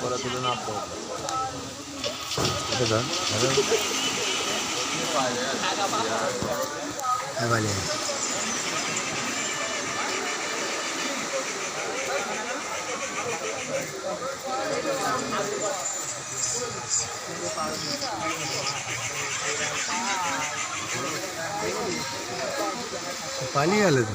করে তুলে না তো এটা ধর এবারে পালিয়ে গেল তো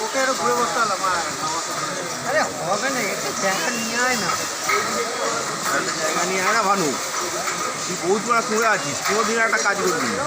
ওকে একটু ঘুরে বসতে হলাম আরে হবে না একটা জায়গা নিয়ে আয় না। জায়গা নিয়ে আয় না, ভানু। তুই বহুত বড় শুয়ে আছিস কোনোদিন একটা কাজ করবি না।